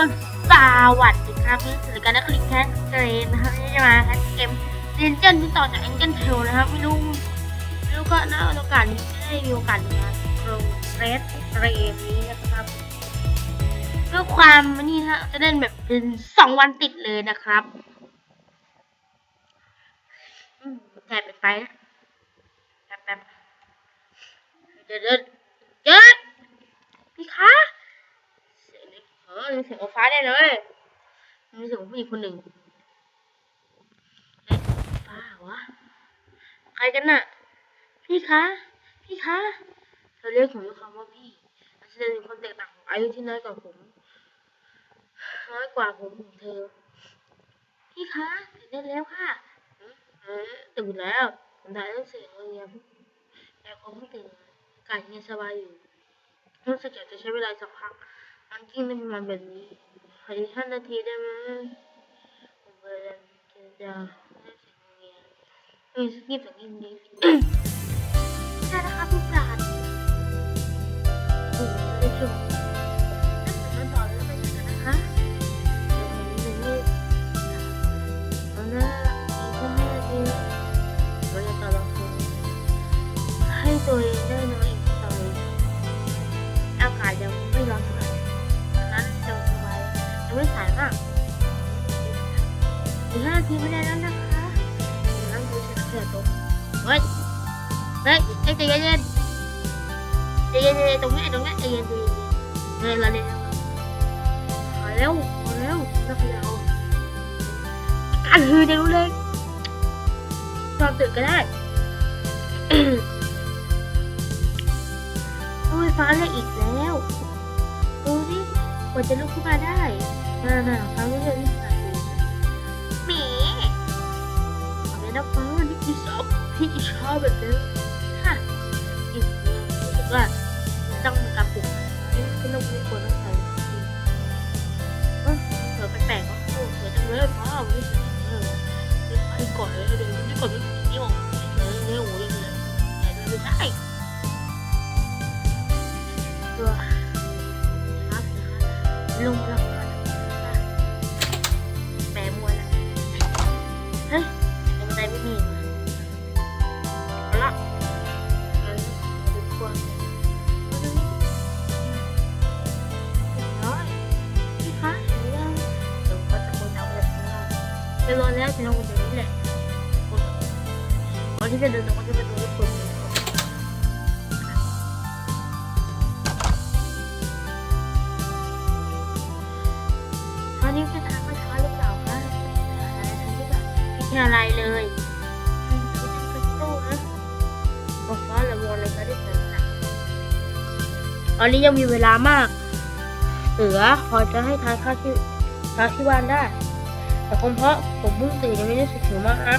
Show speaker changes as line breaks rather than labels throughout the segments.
สวัสดีครับนี่คือรายการนักเรียนแคสเกรนนะครับนี่จะมาแคสเกมเรียนเจนที่ต่อจากแองเกิลเทลนะครับไม่รู้ไม่รู้ก็น่าโอกาสนี้ได้มีโอกาสมาโปรเกรสเกรมนี้นะครับเพื่อความนี่ฮะจะเล่นแบบเป็นสองวันติดเลยนะครับแอบไปไปนะแป๊บแป๊บเดินเดินเดินพี่คะ ออมีเสียงขอฟ้าได้เลยมีเสียงของผู้หญิงคนหนึ่งฟ้าวะ ใครกันน่ะ พี่คะ พี่คะเธอเรียกผมด้วยคำว่าพี่อาจจะเป็นความแตกต่างของอายุที่น้อยกว่าผมน้อยกว่าผมของเธอ พี่คะตื่นได้แล้วค่ะเออตื่นแล้วผมถ่ายต้องเสียงเรียนแต่ผมเพิ่งตื่นมาอากาศยังสบายอยู่รู้สึกอยากจะใช้เวลาสักพัก อันกิ้งได้มาแบบนี้ขออีกห้านาทีได้ไหมผมเลาจะจะได้เสียงเงียบเออสักนิดสักนิดนี้ ยังไม่สายมากอีกห้านาทีไม่ได้แล้วนะคะดังนั้นดูเสียตกเฮ้ยเฮ้ยเอ้ยใจเย็นๆใจเย็นๆตรงนี้ตรงนี้ใจเย็นๆใจเย็นเฮ้ยเราเนี่ยมาเร็วมาเร็วนักเรียนอาการฮือจะรู้เลยความตื่นก็ได้โอ้ยฟ้าเรียอีกแล้วดูสิกว่าจะลุกขึ้นมาได้ น่าน่าฟ้าเรียกอีกแล้วหมีเอาเลยนะฟ้านี่พี่ชอบพี่ชอบแบบนี้ค่ะอีกรู้สึกว่าต้องมีการปลุกนี่คือเราไม่ควรต้องใส่เออเสือแปลกๆก็โอ้เสือจังเลยฟ้าวันนี้เสืออไอ้ก่อนเลยเดี๋ยวนี่ก่อนม่นี่ ตอนนี้ยังมีเวลามาก เหลือพอจะให้ทานข้าวที่ทานที่บ้านได้ แต่คงเพราะผมเพิ่งตื่นยังไม่ได้สึกหิวมากนะ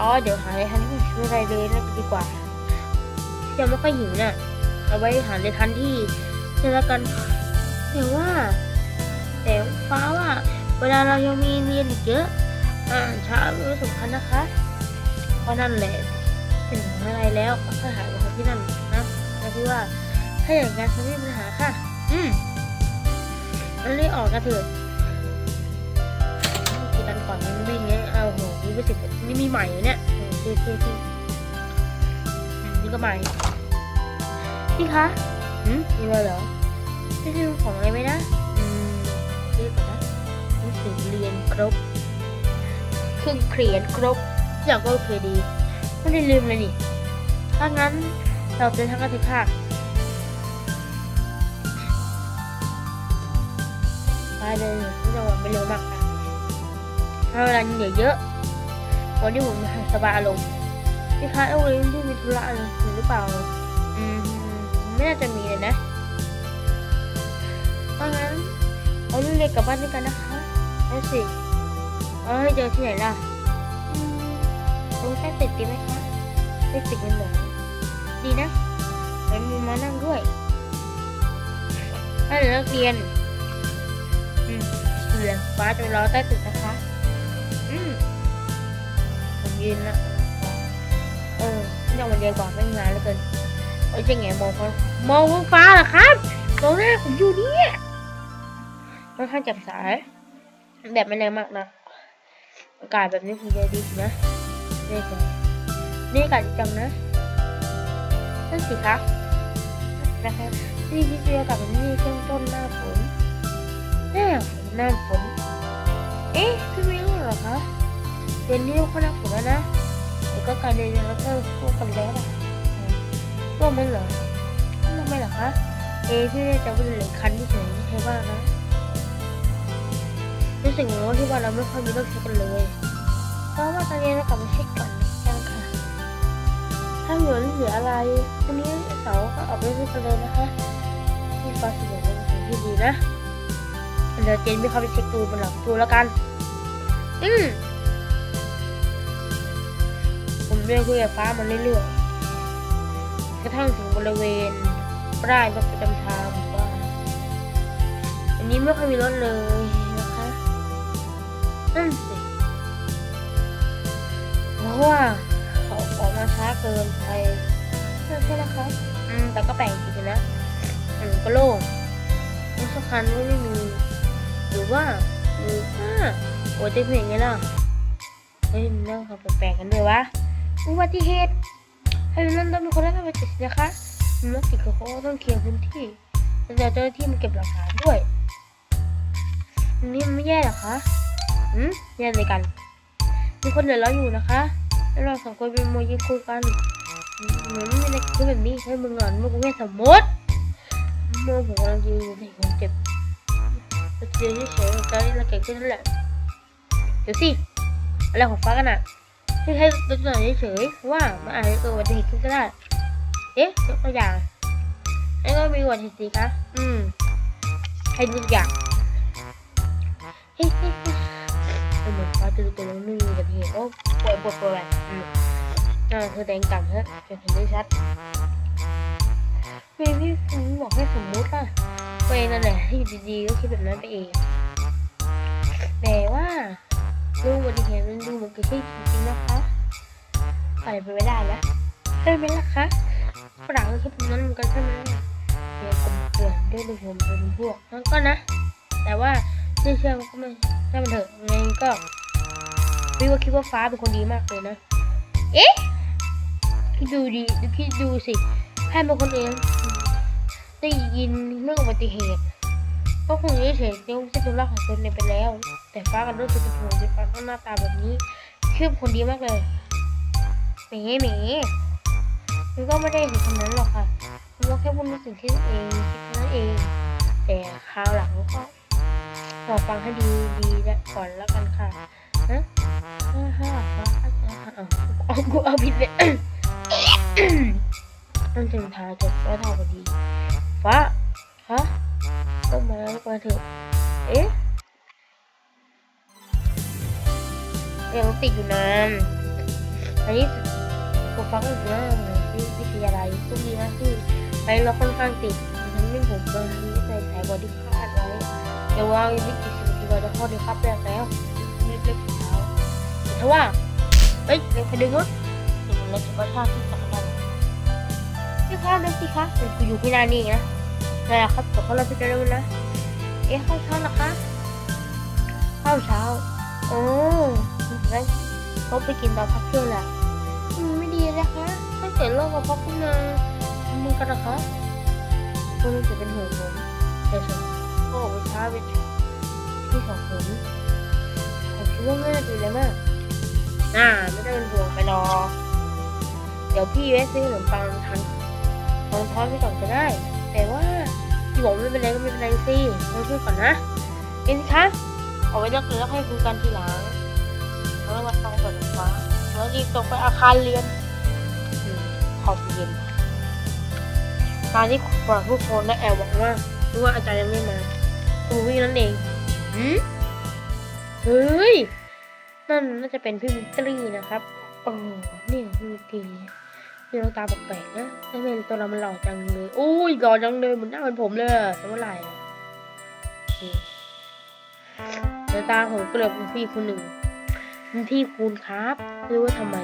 อ๋อเดี๋ยวหาอะไรทานที่ช่วยอะไรเลยน่าจะดีกว่า ยังไม่ค่อยหิวเนี่ยเอาไว้หาในทันที่เช่นแล้วกันแต่ว่า แต่ฟ้าว่าเวลาเรายังมีเรียนอีกเยอะอ่านช้าไม่สำคัญนะคะเพราะนั่นแหละถึงอะไรแล้วก็หายไปที่นั่นนะแล้วพี่ว่า ถ้าอย่างนั้นจะไม่มีปัญหาค่ะ อืมงั้นรีบออกกันเถิดกินกันก่อนมันวิ่งเนี้ยเอาโหนี่ไม่สิบนี่มีใหม่เลยเนี่ยโอเคโอเคโอเคอืมนี่ก็ใหม่พี่คะอืมมีอะไรเหรอไม่ใช่ของอะไรไหมนะอืมเรียกก่อนนะหนังสือเรียนครบเครื่องเขียนครบทุกอย่างก็โอเคดี ไม่ได้ลืมเลยนี่ถ้างั้นเราเดินทางกันเถอะค่ะ ไปเลยไม่ต้องไม่เร็วมากนะถ้าเวลาเหนื่อยเยอะวันที่ผมสบายอารมณ์พี่คะเอาเลยที่มีธุระอะไรหรือเปล่า อืมไม่น่าจะมีเลยนะเพราะงั้นเอาลูกเล็กกลับบ้านด้วยกันนะคะเอาสิเอาให้เจอที่ไหนล่ะอืมตรงใต้ตึกดีไหมคะใต้ตึกมันเหมือนดีนะแล้มีมานั่งด้วยถ้าเลิกเรียน อืมเหลือฟ้าจะรอใต้ตึกนะคะ อืมผมยืนละเออนี่วันเดียวกว่าไม่งานแล้วเกินโอ้ยจะแงมองฟ้ามองท้องฟ้าเหรอครับตรงหน้าผมอยู่เนี่ยค่อนข้างแจ่มใสแบบไม่แรงมากนะอากาศแบบนี้คงจะดีนะนี่จ้ะนี่อากาศจังนะนั่นสิคะนะคะนี่ที่เจอกับแบบนี้ช่วงต้นหน้าฝน หน้าฝนหน้าฝนเอ๊ะพี่ไม่รู้เหรอคะเดือนนี้ก็หน้าฝนแล้วนะเดี๋ยวก็การเดือนแล้วก็พวกกันแล้วอะพวกมันเหรอทำไมเหรอคะเอ๊ะพี่จะเป็นเหลือคันที่เฉยใช่บ้างนะรู้สึกเหมือนว่าที่ว่าเราไม่ค่อยมีเรื่องเช็คกันเลยเพราะว่าตอนนี้เรากลับมาเช็คก่อนกันค่ะ ถ้าเหลือเหลืออะไรวันนี้เสาร์ก็ออกไปซื้อกันเลยนะคะที่ฟ้าสวยเป็นสิ่งที่ดีนะ เดี๋ยวเจนไม่เข้าไปเช็คดูบนหลังดูแล้วกัน อืมผมเรียกคุยกับฟ้ามาเรื่อยๆกระทั่งถึงบริเวณป้ายรถประจำทางหมู่บ้านอันนี้ไม่ค่อยมีรถเลยนะคะนั่นสิเพราะว่าเขาออกมาช้าเกินไปใช่ไหมนะคะอืมแต่ก็แปลกจริงๆนะอืมก็โล่งรถสักคันก็ไม่มี หรือว่าหรือว่าโอ้ยเต็มเพลงไงล่ะเฮ้ยมันเรื่องเขาแปลกๆกันด้วยวะอุบัติเหตุให้มันนั่นต้องเป็นคนรับผิดชอบนะคะมันติดกับเขาต้องเคลียร์พื้นที่แล้วเจ้าหน้าที่มาเก็บหลักฐานด้วยอันนี้มันไม่แย่หรอคะอืมแย่เลยกัน มีคนเดือดร้อนอยู่นะคะแล้วเราสองคนเป็นมวยยิงคุยกันเหมือนไม่มีอะไรคือแบบนี้ให้มึงหลอนมึงกูแค่สมมติเมื่อผมกำลังยืนอยู่ในคนเจ็บ เจอเฉยๆตอนนี้เราเก่งขึ้นนั่นแหละเดี๋ยวสิอะไรของฟ้ากันอะไม่ใช่ตัวหน่อยเฉยๆว่ามันอาจจะเกิดอุบัติเหตุขึ้นก็ได้ เอ๊ะยกตัวอย่างไอ้ก็มีอุบัติเหตุสิคะอืมให้ดูตัวอย่างเฮ้ยเฮ้ยเฮ้ยเหมือนฟ้าจะดูตัวนึงมีอุบัติเหตุโอ้ปวยปวดปวดอืมอ่าเธอแดงต่ำเถอะจะเห็นได้ชัดพี่พี่ผมบอกให้สมมุติอะ ตัวเองนั่นแหละที่อยู่ดีๆก็คิดแบบนั้นไปเอง แต่ว่าดูอุบัติเหตุมันดูเหมือนกิดขึ้นจริงๆนะคะอะไรไปไม่ได้นะใช่ไหมล่ะคะฝรั่งก็คิดแบบนั้นเหมือนกันใช่ไหมเดี๋ยวผมเตือนด้วยดูผมเป็นพวกนั้นก็นะ แต่ว่าไม่เชื่อก็ไม่ถ้ามันเถอะไงก็พี่ว่าคิดว่าฟ้าเป็นคนดีมากเลยนะ เอ๊ะคิดดูดีคิดดูสิให้เป็นคนเอง ได้ยินเรื่องอุบัติเหตุก็คงเฉยๆเรื่องที่เป็นรักของตนไปแล้ว แต่ฟ้ากับเรื่องที่เป็นห่วงที่ฟ้าต้องหน้าตาแบบนี้คือคนดีมากเลยเหมเหมมันก็ไม่ได้ถึงขนาดนั้นหรอกค่ะมันก็แค่พูดในสิ่งที่ตัวเองคิดนั้นเอง แต่คราวหลังก็ลองฟังให้ดีดีและก่อนแล้วกันค่ะนะห้าห้าฟ้าเอาเอากูเอาผิดเลยนั่นจึงทาจบแล้วทาพอดี ฟ้าฮะก็มาแล้วมาเถอะเอ๊ะยังติดอยู่นานอันนี้ผมฟังอยู่นะที่วิทยาลัยพวกนี้นะที่ไปเราค่อนข้างติดทำให้ผมมาทำนิสัยแผลบอดี้คาดไว้เดี๋ยวว่าวิกฤตสิบนาทีเราจะเข้าในครับแรกแล้วรีบเล็กเท้าแต่ถ้าว่าเฮ้ยเร็วไปดึงวะเดี๋ยวเราจะก็ชาติที่สำคัญ พี่คะนั่นสิคะมันกูอยู่ที่นานี่นะนั่นแหละครับแต่เขาเราพิจารณานะ เอ๊ะข้าวเช้าหรอคะข้าวเช้าโอ้งั้นเขาไปกินตอนพักเที่ยงแหละอืมไม่ดีนะคะถ้าเกิดโรคกระเพาะขึ้นมามึงกันนะคะคุณจะเป็นห่วงผมแต่ฉันก็ออกไปช้าไปที่สองผมผมคิดว่าง่ายดีเลยมากน่าไม่ต้องเป็นห่วงไปรอเดี๋ยวพี่แวะซื้อขนมปังทัน ทองท้อนไปก่อนก็ได้ แต่ว่าพี่บอกไม่เป็นไรก็ไม่เป็นไรสิเราช่วยก่อนนะเอ็นคะเอาไว้เลือกเลือกให้คุยกันทีหลังแล้วมาฟังก่อนฟ้าแล้วรีบตรงไปอาคารเรียนขอบเย็นการที่ฝรั่งทุกคนและแอบหวังว่ารู้ว่าอาจารย์ยังไม่มาครูวิ่งนั่นเองหืมเฮ้ยนั่นน่าจะเป็นพี่มิตรีนะครับโอ้นี่พี่มิตรี มีรองตาแปลกๆนะทำไมตัวเรามันหล่อจังเลยอุ้ยหล่อจังเลยเหมือนหน้าเหมือนผมเลยอะแต่เมื่อไหร่อะโอเดี๋ยวตาผมก็เลยเป็นพี่คนหนึ่งเป็นพี่คุณครับไม่รู้ว่าทำไม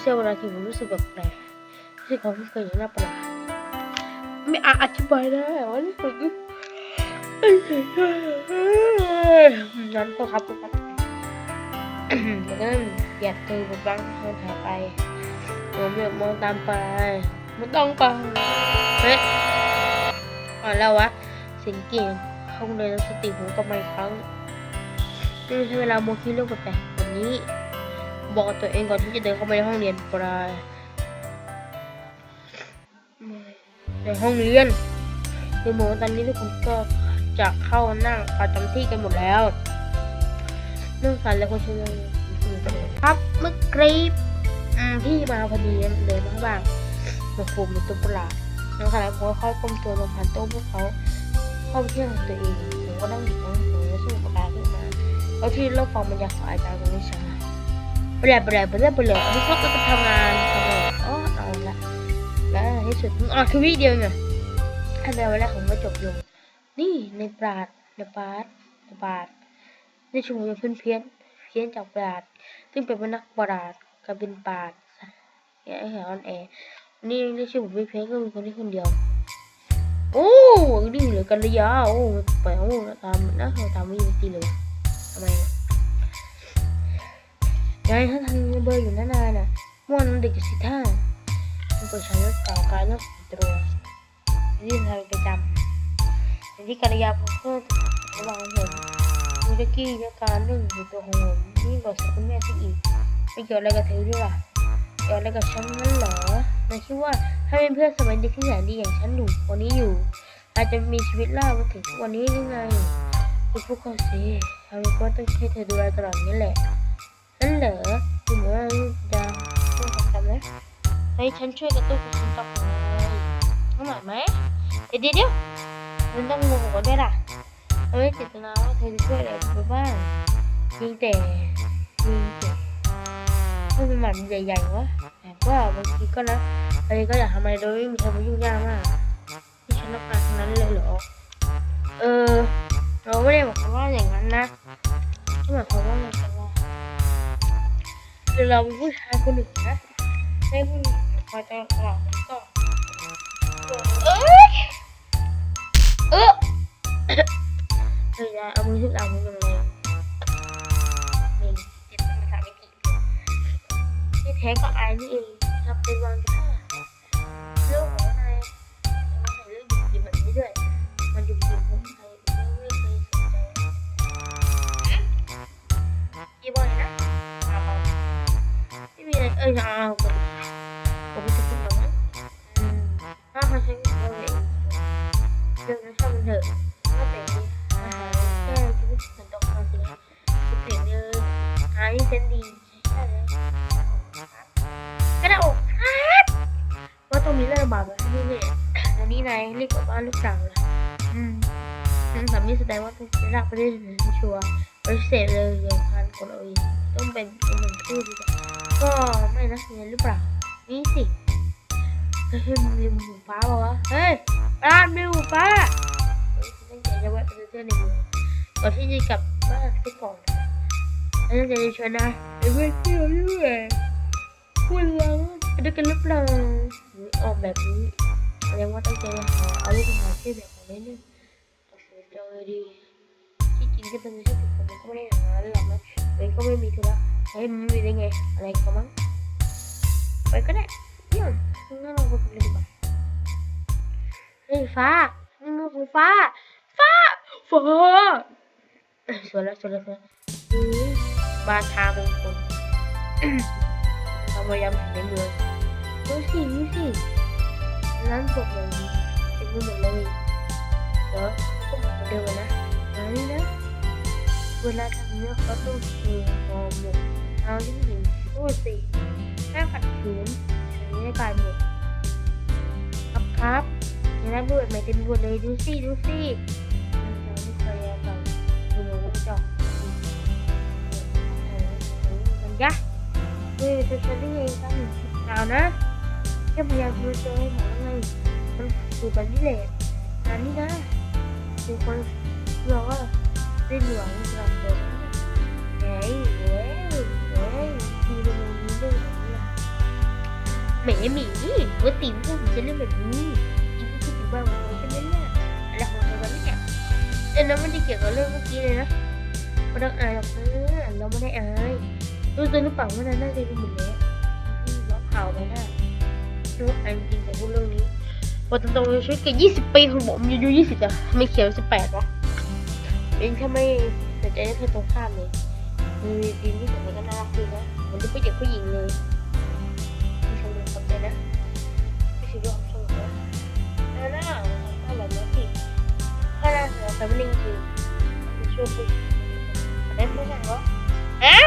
เชื่อเวลาที่ผมรู้สึกแปลกๆรู้สึกเขาไม่เคยอย่างน่าประหลาดไม่อาจอธิบายได้ว่ารู้สึกเอ้ยนั้นก็ครับครับแล้วก็เหยียดเธอบนบ้างเธอหายไป ผมอยากมองตามไป ไม่ต้องไปเฮ้ยอ่อนแล้ววะสิงเก่งห้องเรียนสติผมกลับมาอีกครั้งนี่ไม่ใช่เวลาโมคิดเรื่องแปลกๆแบบนี้ บอกตัวเองก่อนที่จะเดินเข้าไปในห้องเรียนปลายในห้องเรียนดูเหมือนว่าตอนนี้ทุกคนก็จะเข้านั่งประจำที่กันหมดแล้วเรื่องสันแล้วก็ช่วยครับเมื่อกรีบ อืมพี่มาพอดีเดินมาข้างบ้างมาฟูมเป็นตัวประหลาดในขณะผมก็เข้าก้มตัวลงผ่านโต๊ะพวกเขาเข้าไปเที่ยวของตัวเองผมก็นั่งอยู่ตรงหัวแล้วสมุดปากกาขึ้นมาแล้วที่เล่าฟังบรรยากขออาจารย์ของวิชาเปลี่ยนเปลี่ยนเปลี่ยนเปลี่ยนอันนี้เขาก็จะทำงานทำงานอ๋อเอาละแล้วที่สุดอะคือวิเดียวไงอันเดียวแรกของไม่จบลง นี่ในปราดในปราดในปราดในชุมชนเพี้ยนเพี้ยนเพี้ยนจากปราดซึ่งเป็นนักปราด กับเป็นปราดไอ้แหวออนแอนี่ในชุมชนเพี้ยนเพี้ยนก็มีคนที่คนเดียว โอ้นี่เลือกันระยะโอ้ไปโอ้ตามนะเราตามไม่ยินตีเลยทำไมยายถ้าทำเบอร์อยู่นานๆน่ะม่วนมันเด็กสิท่ามันเปิดใช้รถเก่าการเลิกตัวที่นทำประจำแต่ที่กัลยาพอเพิ่มระว่างผมมูจะกี้และการเรื่องอยู่ตัวของผมนี่งกว่าสกุลแม่ที่อีก เกี่ยวอะไรกับเธอด้วยล่ะเกี่ยวอะไรกับฉันนั่นเหรอนายคิดว่าถ้าเป็นเพื่อนสมัยเด็กที่แสนดีอย่างฉันอยู่วันนี้อยู่ อาจจะมีชีวิตรอดมาถึงวันนี้ได้ไงคุณพูดเขาสิทำไมก็ต้องให้เธอดูแลตลอดนี้แหละนั่นเหรอคุณเหมือนจะช่วยกันไหมให้ฉันช่วยกระตุ้นคุณฉันต่อไปต้องหน่อยไหมเดี๋ยวเดี๋ยวมันต้องงงกันด้วยล่ะเราไม่เจตนาว่าเธอจะช่วยอะไรไปบ้างยิงแต่ยิง แต่ถ้าเป็นหมันใหญ่ๆวะแต่ว่าบางทีก็นะอะไรก็อยากทำอะไรโดยไม่มีใครมายุ่งยากมากที่ฉันต้องการทั้งนั้นเลยเหรอ เออ เราไม่ได้บอกความว่าอย่างนั้นนะก็หมายความว่ามันจะว่าคือเราเป็นผู้ชายคนหนึ่งนะไม่ผู้หญิงพอจะหลังมันก็เอ้ยเออเฮ้ยยายเอามือทุบหลังมันเลยนี่ แท้ก็อายนี่เองทำเป็นวางท่าเรื่องของนายแต่ใส่เรื่องหยุดยิบแบบนี้ด้วย มันหยุดยิบผมใครไม่เคยสนใจยี่บอยนะเอาเอาไม่มีอะไรเอ้ยเอาผมผมจะพูดแล้วนะอืมถ้าเขาใช้เงินเราเองเรื่องนั้นช่างมันเถอะถ้าแต่ดีอาหารแก้ชีวิตเหมือนดอกทานสิครับทุกสิ่งเลยหาที่เซนดี มีเรื่องบาปแบบนี้เนี่ยอันนี้นายเรียกกลับบ้านหรือเปล่าล่ะอืมนั่นสามีแสดงว่าต้องได้รับไปได้ถึงชัวร์ปฏิเสธเลยอย่างพันคนเอาเองต้องเป็นคนหนึ่งพูดดีกว่าก็ไม่นะเรียนหรือเปล่านี่สิเฮ้ยมีหมูฟ้าเปล่าวะเฮ้ยร้านมีหมูฟ้าเฮ้ยตั้งใจจะแวะไปซื้อเสื้อในเมืองก่อนที่จะกลับบ้านไปก่อนตั้งใจจะชวนนะไปเที่ยวเที่ยวด้วยคุณเรา ไปด้วยกันหรือเปล่าออกแบบนี้แสดงว่าตั้งใจหาเอาลูกหาชื่แบบของเล่นเนี่ยโอ้โหเจอดีที่จริงก็เป็นชื่อผมก็ไม่ได้อย่างนั้นหรอกนะเอ้ยก็ไม่มีธุระเฮ้ยมันมีได้ไง อะไรก็มั้งไปก็ได้เยี่ยมงั้นเราไปกันเลยดีกว่าเฮ้ยฟ้านี่มือของฟ้า ฟ้า ฟ้าสวยแล้วสวยแล้วสวยแล้วอืมบานทามงคล เราพยายามถึงในเมืองดูสิดูสิร้านสดอย่างนี้เต็มไปหมดเลยเดี๋ยวก็เหมือนเดิมนะอันนี้นะเวลาทำเนื้อเขาต้องเทหอมหมกเอาที่หนึ่งพูดสิแค่ขัดขืนฉันไม่ได้การหมดครับครับย่างนั้นด้วยไม่เต็มบทเลยดูสิดูสิเราไม่เคยเอาไปดูหนูจอกมัน เฮ้ยจะจะได้ยังกันเปล่านะแค่พยายามดูเจอให้หมดแล้วไงมันสูตรแบบนี้แหละงานนี้นะเป็นคนเราว่าสิ้นหวังกลับตัวเฮ้ยเฮ้ยเฮ้ยทีเดียวนี้เรื่องแบบนี้ล่ะแหมหมีปกติพวกผมจะเล่นแบบนี้จริงๆคิดถึงบ้างว่าจะเล่นเนี่ยอะไรของเธอกันเนี่ยเออันนั้นไม่ได้เกี่ยวกับเรื่องเมื่อกี้เลยนะไม่ต้องอายหรอกนะเราไม่ได้อาย รู้ตัวหรือเปล่าว่านั้นน่าจะเป็นหมิ่นแล้วที่ล็อกข่าไปได้รู้ไอ้จริงแต่พูดเรื่องนี้พอตรงๆชีวิตเกือสิบปีของผมอายุ20อะไม่เขียวสิบแปดวะเองแค่ไม่ใส่ใจเรื่องตรงข้ามเลยมีจริงที่แต่มันก็น่ารักดีนะมันดูผู้หญิงผู้หญิงเลยไม่ชมเลยขอบใจนะไม่ใช่ยอมชมนะแล้วน่าถ้าแบบนี้สิถ้าเราแต่ไม่จริงคือช่วยผู้หญิไม่ผู้ชาเหรอฮะ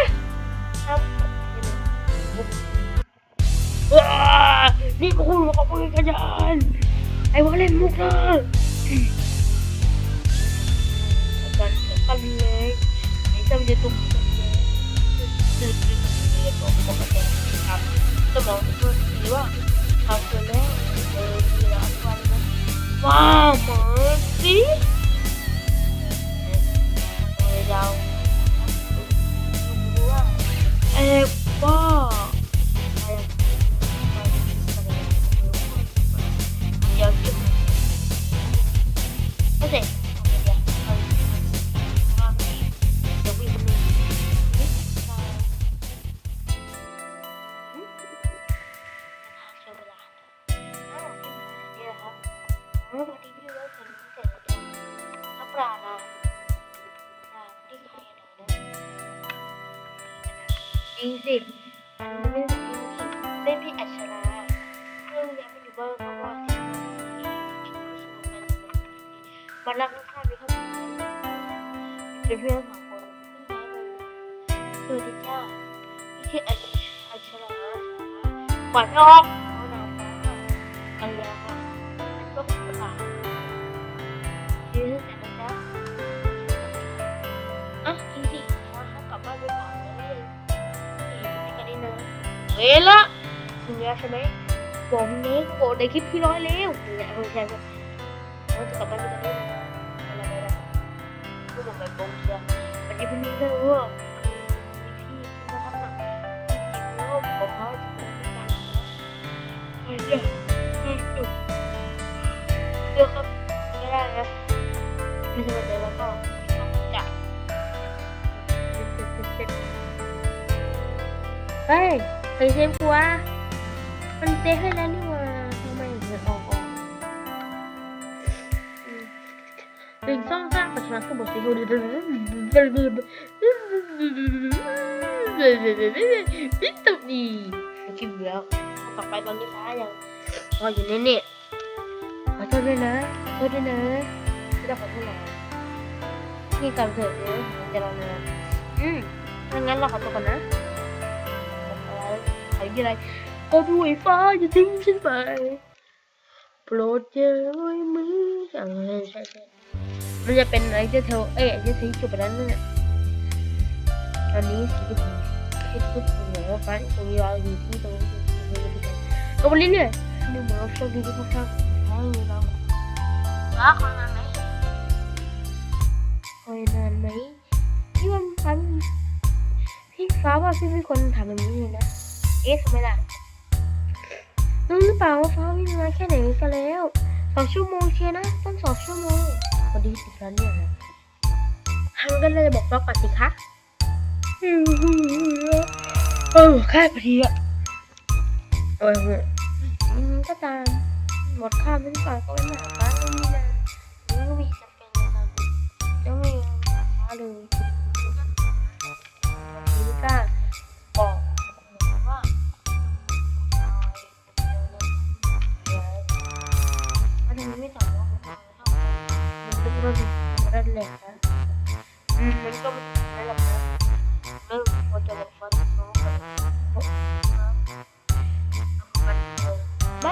ตุ้มกันเลยตื่นตื่นตื่นบอกบอกกันครับสมองตัวหรือว่าทำไป จริงสิเล่นพี่อัชราเพื่อนเรียนเป็นยูเบอร์เขาว่ามันรักลูกค้ามีครอบครัเป็นเพื่อนสองคนคือดิจ้าพี่อัชราขวัญออก ละถึงแล้ใช่ไหมบอกมึงนี้กูบอกในคลิปพี่ร้อยแล้วเนี่ยเออใช่ใช่แล้วจะกลับบ้านไปกันได้ไหมกูบอกไปโกงเชียร์วันนี้พี่นี่ก็รู้ว่าพี่มาทำหนังจริงแล้วบอกเขาจะเป็นการเฮ้ยเดี๋ยวเดี๋ยวครับไม่ได้นะไม่ใช่วันเดียวแล้วก็จ่ายเฮ้ย เคยเซฟกูวมันเซฟให้แล้วนี่หว่าทำไมถึงออกออกอืมหนึ่งสองสามปัจจุบันก็บอกสิคุณพิจตุดีคิดแล้วกลับไปตอนนี้ฟ้ายังรออยู่ในเนี่ยขอโทษด้วยนะขอโทษด้วยนะไม่ต้องขอโทษหรอกนี่กลับเถอะเดี๋ยวจะรอนานอืมงั้นเราขอตัวก่อนนะ ใครมีอะไรก็ด้วยฟ้าจะทิ้งฉันไป โปรดอย่าไว้มือเออใช่ใช่มันจะเป็นอะไรจะเทลเอ้ยจะสีจุดไปนั้นเนี่ยตอนนี้สีที่ผมคิดปุ๊บเหมือว่าฟ้าตรงนี้เราอยู่ที่ตรงนี้ก็ไปเรื่อยๆนี่เหมือนเราโชคดีที่เขาสร้างฟ้าอยู่เราฟ้าคอยนานไหมคอยนานไหมพี่ว่าฟ้าพี่ฟ้าว่าพี่ไม่ควรทำแบบนี้นะ เอ๊ะทำไมล่ะรู้หรือเปล่าว่าฟ้าวิ่งมาแค่ไหนกันแล้วสองชั่วโมงเชียร์นะต้องสองชั่วโมงพอดีสิครับเนี่ยนะทางก็เลยบอกฟ้าก่อนสิคะเออแค่พอดีอะโอ้ยอืมก็ตามหมดค่าเป็นก่อนก็ไม่มาหาฟ้าไม่มีนะไม่มีจำเป็นนะครับจะไม่หาฟ้าเลยนี่ก็บอก มันแหลกนะอืมมันก็ไม่หรอกนะไม่ควรจะบอกฟันน้องกันมันเออไม่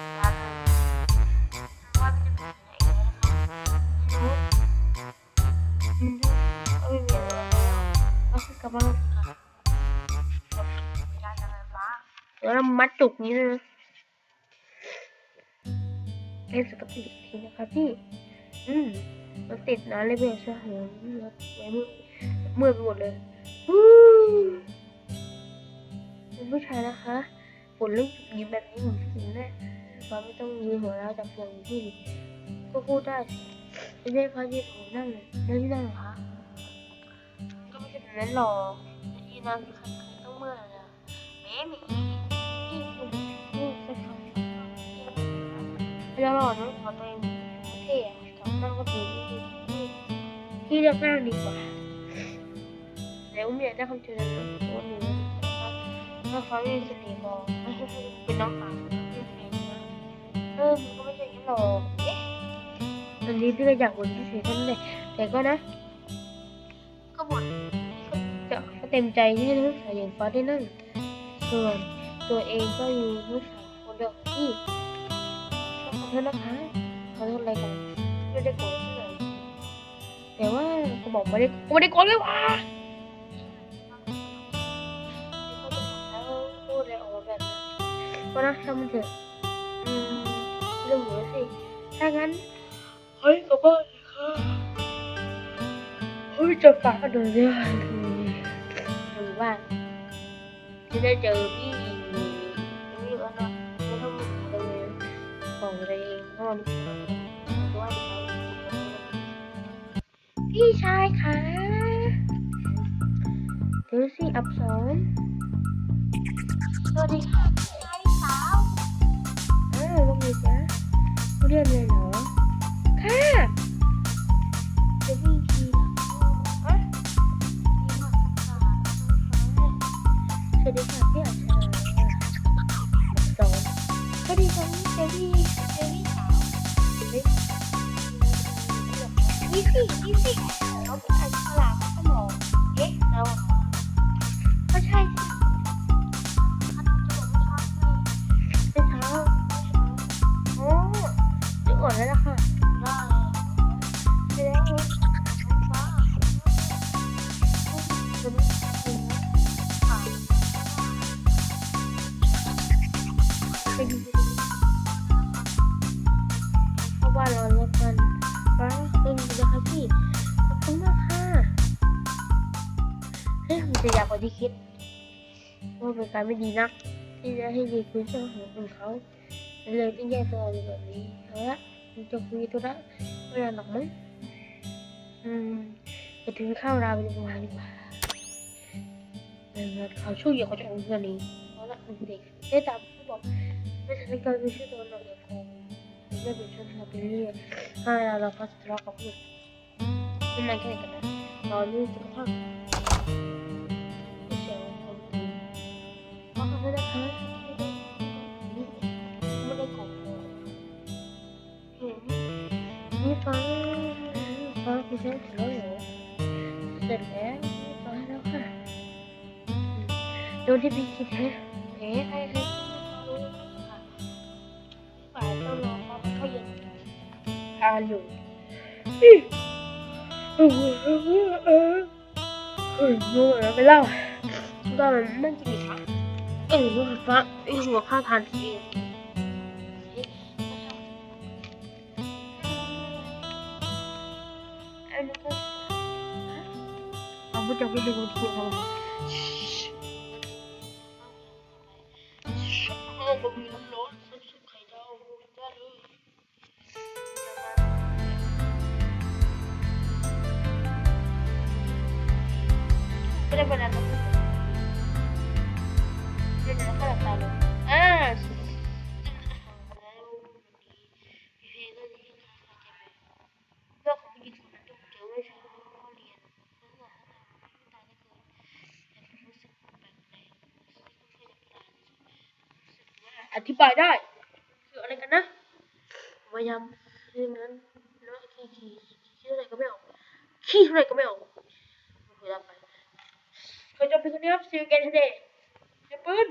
แล้วก็แล้วเรามัดจุกนี้เลยเอสกับอีกทีนะครับพี่ อืมมันติดนะเลยเบสเหินเมื่อเมื่อไปหมดเลยคุณผู้ชายนะคะฝนเริ่อยิ้มแบบนี้ผมยิ้มแน่ฟ้าไม่ต้องยืนหัวเราจากเพียงที่ก็พูดได้ไม่ใช่พระที่ผมนั่งเลยแล้วที่นั่งเหรอคะ นั้นหรอกที่นั่งใครๆต้องเมื่อยนะแหม่หมีที่คุณพูดสักคำแล้วหล่อน้องขอตัวเองเท่อะกับนั่งก็ถือที่ที่เลือกนั่งดีกว่าแล้วอุ้มยได้คำเชิญนะตัวหนูนะครับถ้าเขาไม่มีเสน่ห์บอกไม่ให้เป็นน้องสาวเออมันก็ไม่ใช่อย่างนั้นหรอกเอ๊ะตอนนี้พี่ก็อยากบ่นที่เสียท่านเลยแต่ก็นะ เต็มใจให้นักศึกษาอย่างฟ้าได้นั่ง ส่วนตัวเองก็อยู่นักศึกษาคนเดียวที่ขอโทษนะคะขอโทษอะไรกันไม่ได้โกรธที่ไหนแต่ว่าก็บอกไม่ได้ก็ไม่ได้โกรธเลยว่ะแล้วพูดอะไรออกมาแบบนั้นก็นะช่างมันเถอะอืมเรื่องหนูสิถ้างั้นเฮ้ยกลับบ้านเลยค่ะเฮ้ยจะฝากเดินเรื่องหรื อว่าจะได้เจอพี่นี่แล้วนะไม่ต้องมีเลยของตัวเองนอนว่าพี่ชายคะเดี๋ยวสิอับสอนสวัสดีค่ะพี่ชายสาวอ้าวลูกมีจ้ะเรียนเลยเหรอค่ะจะวิ่ วัสดีค่ะพี่อัจฉริยะสองสวัสดีค่ะเจวี่เจวี่สาวยี่สิบยี่สิบเราเป็นอัจฉริ การไม่ดีนัก ที่จะให้ดีคุณเจ้าของคนเขาเลยต้องแยกตัวอยู่แบบนี้เอาละมันจะคุยตัวละไม่นานหรอกมั้งอืมไปถึงข้าวราไปดีกว่าดีกว่าเออเขาช่วยเหลือเขาจะเอาเงินนี้เอาละคุณเด็กได้ตามที่บอกไม่ทันการไม่ช่วยตัวหน่อยเดี๋ยวคงไม่เป็นช่วยทำไปเรื่อยถ้เราเราก็จะทะเลาะกับลูกไม่นานแค่ไหนกันนะตอนนี้จะกระ เสร็จแล้วเหรอเสร็จแล้วฟ้แล้วค่ะโดนที่พี่คิดแฮะเอ๊ะใครใครรู้ค่ะฝ่ายต้องรอความเข้าเย็นทานอยู่เออเออเออเออเฮ้ยงูแล้วไปเล่าตอนนั้นมันกินอีกค่ะเออหัวฟ้าไอหัวข้าวทานเอง เอาผู้จั ธิบายได้คืออะไรกันนะพยายามเรื่องนั้นแล้วขี้ขี้ขี้อะไรก็ไม่ออกขี้อะไรก็ไม่ออกคุยแล้ไปขอจบเพียงเท่านี้ครับ see you again today เดี๋ยวปืน